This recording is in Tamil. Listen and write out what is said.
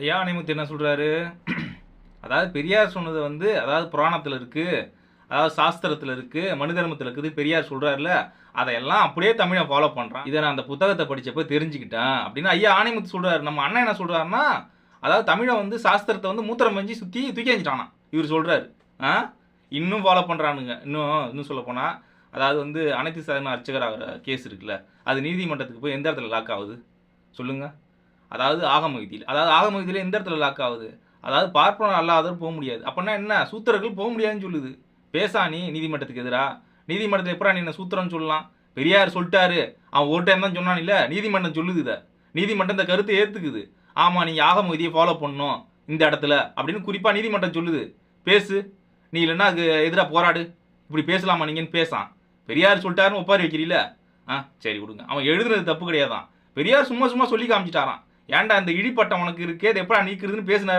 ஐயா அணிமுத்து என்ன சொல்கிறாரு அதாவது பெரியார் சொன்னது வந்து அதாவது புராணத்தில் இருக்குது அதாவது சாஸ்திரத்தில் இருக்குது மனு தர்மத்தில் இருக்குது பெரியார் சொல்கிறாருல அதையெல்லாம் அப்படியே தமிழை ஃபாலோ பண்ணுறான் இதை நான் அந்த புத்தகத்தை படித்தப்போ தெரிஞ்சுக்கிட்டேன் அப்படின்னு ஐயா ஆணைமுத்து சொல்கிறாரு நம்ம அண்ணன் என்ன சொல்கிறாருன்னா அதாவது தமிழை வந்து சாஸ்திரத்தை வந்து மூத்திரம் பஞ்சு சுற்றி தூக்கி வச்சுட்டானா இவர் சொல்கிறாரு ஆ? இன்னும் ஃபாலோ பண்ணுறானுங்க இன்னும் இன்னும் சொல்ல அதாவது வந்து அனைத்து சாதாரண அர்ச்சகர் ஆகிற கேஸ் இருக்குல்ல அது நீதிமன்றத்துக்கு போய் எந்த இடத்துல லாக் ஆகுது? சொல்லுங்கள் அதாவது ஆகம விதியில் அதாவது ஆகம விதியில் எந்த இடத்துல லாக் ஆகுது? அதாவது பார்ப்பனர் அல்லாதவர் போக முடியாது. அப்படின்னா என்ன? சூத்திரர்கள் போக முடியாதுன்னு சொல்லுது. பேசா நீ நீதிமன்றத்துக்கு எதிராக நீதிமன்றத்தில் எப்படா நீ என்ன சூத்திரம்னு சொல்லலாம்? பெரியார் சொல்லிட்டாரு. அவன் ஒரு டைம் தான் சொன்னான் இல்லை? நீதிமன்றம் சொல்லுது இதை. நீதிமன்றம் இந்த கருத்தை ஏற்றுக்குது ஆமாம் நீங்கள் ஆகம விதியை ஃபாலோ பண்ணணும் இந்த இடத்துல அப்படின்னு குறிப்பாக நீதிமன்றம் சொல்லுது. பேசு. நீ இல்லைன்னா அதுக்கு எதிராக போராடு. இப்படி பேசலாமா நீங்கன்னு பேசான். பெரியார் சொல்லிட்டாருன்னு ஒப்பாரி வைக்கிறீல்ல? ஆ சரி விடுங்க. அவன் எழுதுனது தப்பு கிடையாதான். பெரியார் சும்மா சும்மா சொல்லி காமிச்சிட்டாரான் ஏன்டா இந்த இடிப்பட்டம் உனக்கு இருக்கே? அது எப்படா நீக்குறதுன்னு பேசினார்.